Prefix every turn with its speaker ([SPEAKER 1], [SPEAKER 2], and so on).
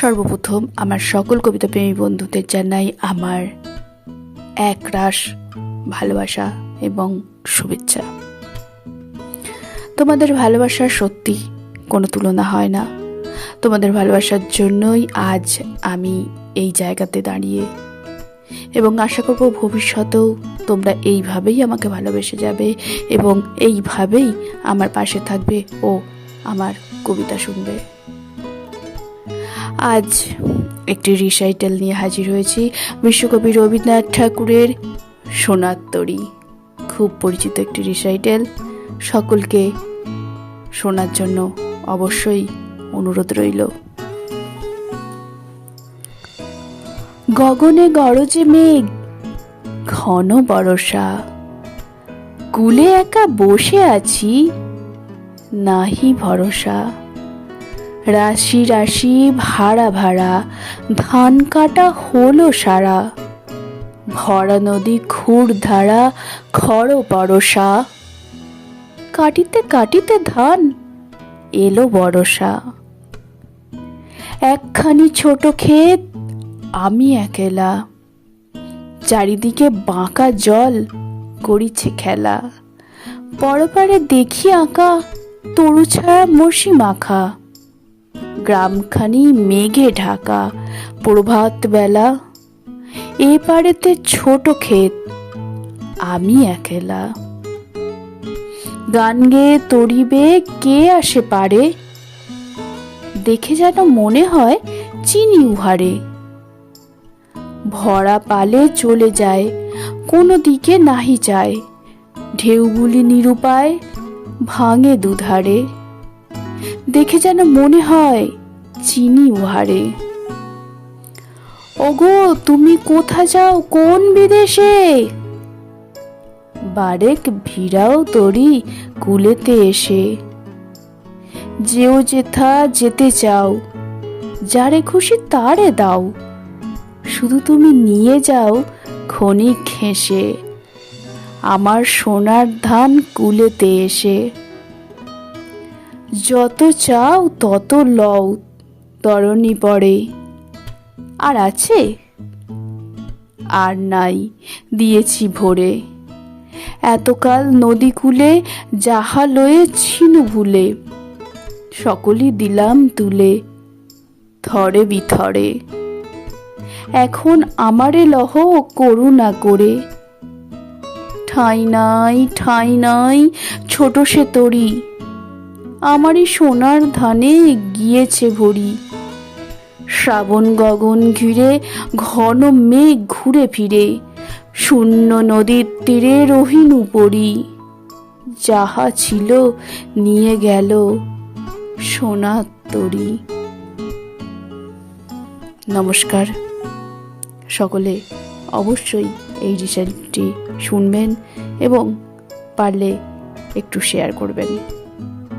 [SPEAKER 1] সর্বপ্রথম আমার সকল কবিতা প্রেমী বন্ধুদের জানাই আমার এক রাস ভালোবাসা এবং শুভেচ্ছা। তোমাদের ভালোবাসা সত্যি কোনো তুলনা হয় না। তোমাদের ভালোবাসার জন্যই আজ আমি এই জায়গাতে দাঁড়িয়ে। এবং আশা করব ভবিষ্যতেও তোমরা এইভাবেই আমাকে ভালোবেসে যাবে এবং এইভাবেই আমার পাশে থাকবে ও আমার কবিতা শুনবে। আজ একটি রিসাইটাল নিয়ে হাজির হয়েছি। বিশ্বকবি রবীন্দ্রনাথ ঠাকুরের সোনার তরী খুব পরিচিত একটি রিসাইটেল সকলকে শোনার জন্য অবশ্যই অনুরোধ রইল। গগনে গরজে মেঘ, ঘন বরষা। কুলে একা বসে আছি, নাহি ভরসা। রাশি রাশি ভাড়া ভাড়া, ধান কাটা হলো সারা। ভরা নদী খুর ধারা, খড় পরশা কাটিতে কাটিতে ধান এলো বরসা। একখানি ছোট ক্ষেত, আমি একেলা। চারিদিকে বাঁকা জল করিছে খেলা। পরপারে দেখি আঁকা, তরু ছায়া মসি মাখা। গ্রামখানি মেঘে ঢাকা। প্রভাত বেলা, এ পারেতে ছোট ক্ষেত, আমি একেলা। গান গেয়ে তরিবে কে আসে পারে, দেখে যেন মনে হয় চিনি উহারে। ভরা পালে চলে যায়, কোনো দিকে নাহি যায়, ঢেউগুলি নিরুপায় ভাঙে দুধারে। দেখে যেন মনে হয় চিনি উহারে। ওগো, তুমি কোথা যাও? কোন বিদেশে? বারেক ভিড়াও তরি কুলেতে এসে। যেও যেথা যেতে চাও, যারে খুশি তারে দাও। শুধু তুমি নিয়ে যাও ক্ষণিক ঘেঁষে আমার সোনার ধান কুলেতে এসে। যত চাও তত লও, তরণী পড়ে। আর আছে? আর নাই, দিয়েছি ভোরে। এতকাল নদী কূলে যাহা লয়ে ছিনু ভুলে, সকলই দিলাম তুলে থরে বিথরে। এখন আমারে লহ করুণা করে। ঠাঁই নাই ঠাঁই নাই, ছোট সে তরি আমারই সোনার ধানে গিয়েছে ভরি। শ্রাবণ গগন ঘিরে, ঘন মেঘ ঘুরে ফিরে। শূন্য নদীর তীরে রহিন উপরি যাহা ছিল নিয়ে গেল সোনার তরি। নমস্কার। সকলে অবশ্যই এই রিসাইটটি শুনবেন এবং পারলে একটু শেয়ার করবেন।